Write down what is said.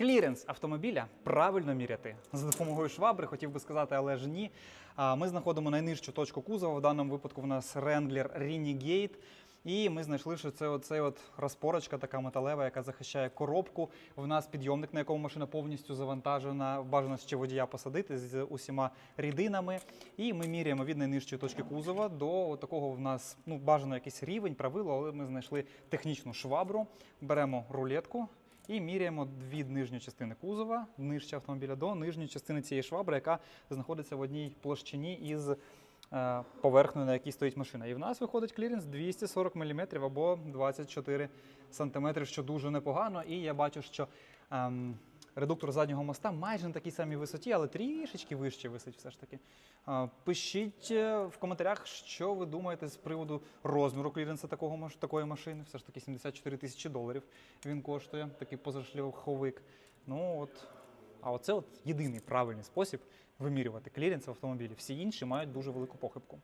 Кліренс автомобіля правильно міряти за допомогою швабри, хотів би сказати, але ж ні. Ми знаходимо найнижчу точку кузова. В даному випадку в нас Wrangler Renegade. І ми знайшли, що це оцей от розпорочка така металева, яка захищає коробку. В нас підйомник, на якому машина повністю завантажена. Бажано ще водія посадити з усіма рідинами. І ми міряємо від найнижчої точки кузова до такого в нас ну бажано якийсь рівень, правило, але ми знайшли технічну швабру. Беремо рулетку. І міряємо від нижньої частини кузова, нижче автомобіля, до нижньої частини цієї швабри, яка знаходиться в одній площині із е, поверхнею, на якій стоїть машина. І в нас виходить кліренс 240 мм або 24 см, що дуже непогано. І я бачу, що ем, редуктор заднього моста майже на такій самій висоті, але трішечки вище висить все ж таки. Пишіть е, в коментарях, що ви думаєте з приводу розміру кліренса такого, такої машини. Все ж таки 74 тисячі доларів він коштує, такий позашляховик. Ну от, а оце от єдиний правильний спосіб вимірювати кліренс в автомобілі. Всі інші мають дуже велику похибку.